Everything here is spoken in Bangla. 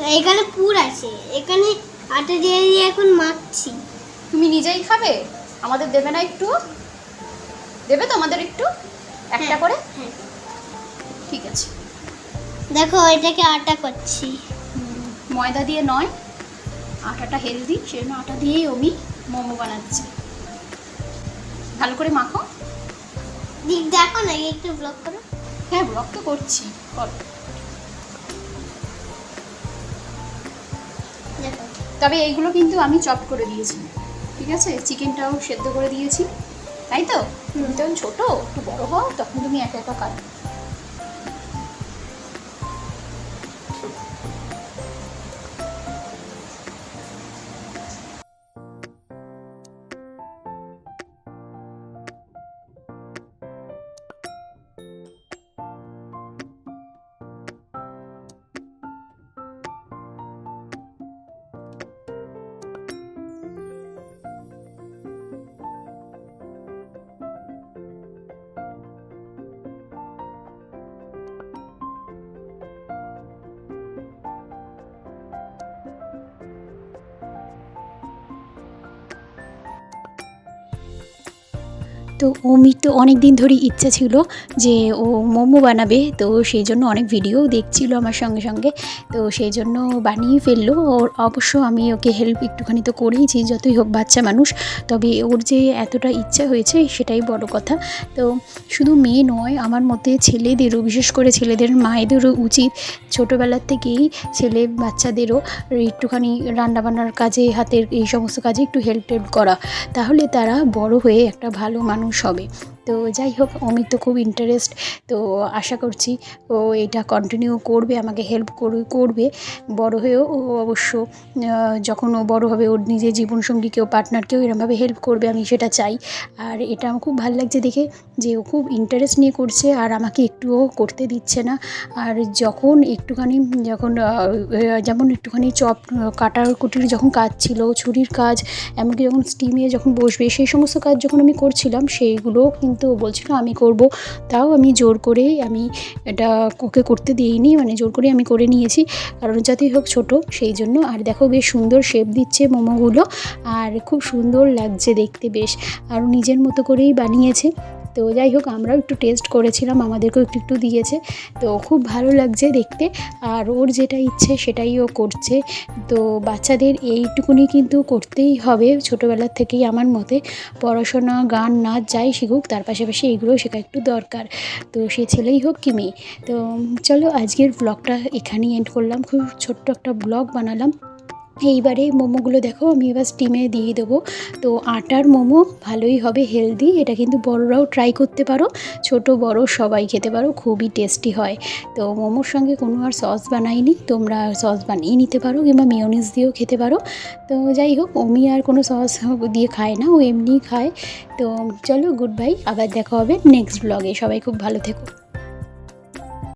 এখানে পুর আছে। এখানে আটা দিয়ে দিয়ে এখন মাখছি। তুমি নিজেই খাবে? আমাদের দেবে না একটু? দেবে তো আমাদের একটু? একটা হ্যাঁ, করে? হ্যাঁ। ঠিক আছে। দেখো এটাকে আটা করছি। ময়দা দিয়ে নয়। আটাটা হেলদি সেজন্য আটা দিয়েই আমি মোমো বানাচ্ছি। ভালো করে মাখো। দিক দেখো না একটু ব্লক করো। হ্যাঁ ব্লক তো করছি। করো তবে এইগুলো কিন্তু আমি চপ করে দিয়েছি। ঠিক আছে? চিকেনটাও সেদ্ধ করে দিয়েছি। তাই তো? তুমি তখন ছোটো, একটু বড়ো হও, তখন তুমি একা একা কাটো তো অমির তো অনেক দিন ধরেই ইচ্ছা ছিল যে ও মোমো বানাবে, তো সেই জন্য অনেক ভিডিও দেখছিল আমার সঙ্গে সঙ্গে। তো সেই জন্য বানিয়ে ফেলল। ওর অবশ্য আমি ওকে হেল্প একটুখানি তো করেইছি, যতই হোক বাচ্চা মানুষ। তবে ওর যে এতটা ইচ্ছা হয়েছে সেটাই বড় কথা। তো শুধু মেয়ে নয়, আমার মতে ছেলেদেরও, বিশেষ করে ছেলেদের মায়েদেরও উচিত ছোটোবেলার থেকেই ছেলে বাচ্চাদেরও একটুখানি রান্নাবান্নার কাজে, হাতের এই সমস্ত কাজে একটু হেল্প টেল্প করা। তাহলে তারা বড় হয়ে একটা ভালো মানুষ হবে তো যাই হোক, অমিত তো খুব ইন্টারেস্ট তো আশা করছি ও এটা কন্টিনিউ করবে, আমাকে হেল্প করবে। বড় হয়েও ও অবশ্য যখন ও বড় হবে, ওর নিজের জীবনসঙ্গীকেও পার্টনারকেও এরমভাবে হেল্প করবে, আমি সেটা চাই। আর এটা আমার খুব ভালো লাগছে দেখে যে ও খুব ইন্টারেস্ট নিয়ে করছে, আর আমাকে একটুও করতে দিচ্ছে না। আর যখন একটুখানি, যখন যেমন একটুখানি চপ কাটার কুটির যখন কাজ ছিল, ছুরির কাজ, এমনকি যখন স্টিমে যখন বসবে, সেই সমস্ত কাজ যখন আমি করছিলাম, সেইগুলোও কিন্তু ও বলছিল, আমি করব। তাও আমি জোর করেই আমি এটা ওকে করতে দিইনি মানে জোর করে আমি করে নিয়েছি, কারণ যাতেই হোক ছোট, সেই জন্য। আর দেখো বেশ সুন্দর শেপ দিচ্ছে মোমোগুলো, আর খুব সুন্দর লাগছে দেখতে বেশ। আর নিজের মতো করেই বানিয়েছে। তো যাই হোক, আমরাও একটু টেস্ট করেছিলাম, আমাদেরকেও একটু একটু দিয়েছে। তো খুব ভালো লাগছে দেখতে, আর ওর যেটা ইচ্ছে সেটাই ও করছে। তো বাচ্চাদের এইটুকুনি কিন্তু করতেই হবে ছোটোবেলার থেকেই আমার মতে। পড়াশোনা, গান, নাচ যাই শিখুক, তার পাশাপাশি এগুলোও শেখা একটু দরকার। তো সে ছেলেই হোক কি মেয়ে। তো চলো, আজকের ব্লগটা এখানেই এন্ড করলাম। খুব ছোট্ট একটা ব্লগ বানালাম। এইবারে মোমোগুলো দেখো, আমি এবার স্টিমে দিয়ে দেবো। তো আটার মোমো ভালোই হবে হেলদি এটা কিন্তু বড়রাও ট্রাই করতে পারো, ছোট বড় সবাই খেতে পারো, খুবই টেস্টি হয়। তো মোমোর সঙ্গে কোনো আর সস বানাইনি, তোমরা সস বানিয়ে নিতে পারো কিংবা মিওনিস দিয়েও খেতে পারো। তো যাই হোক অমি আর কোনো সস দিয়ে খায় না, ও এমনিই খায়। তো চলো গুড বাই আবার দেখা হবে নেক্সট ব্লগে সবাই খুব ভালো থেকো।